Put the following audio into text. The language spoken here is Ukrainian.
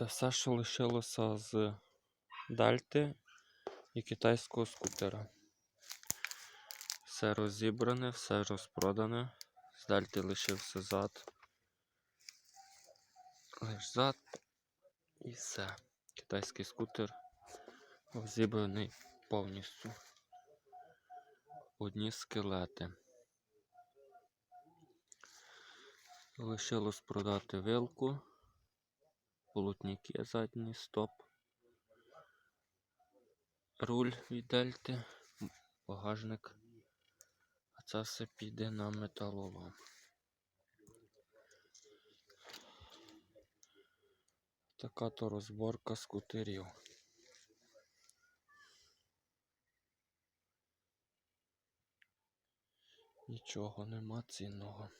Це все, що лишилося з Дальти і китайського скутера. Все розібране, все розпродане. З Дальти лишився зад. Лиш зад і все. Китайський скутер розібраний повністю. Одні скелети. Лишилось продати вилку, полотніки задній стоп, руль від дельти, багажник. А це все піде на металолом. Така то розборка скутерів. Нічого нема цінного.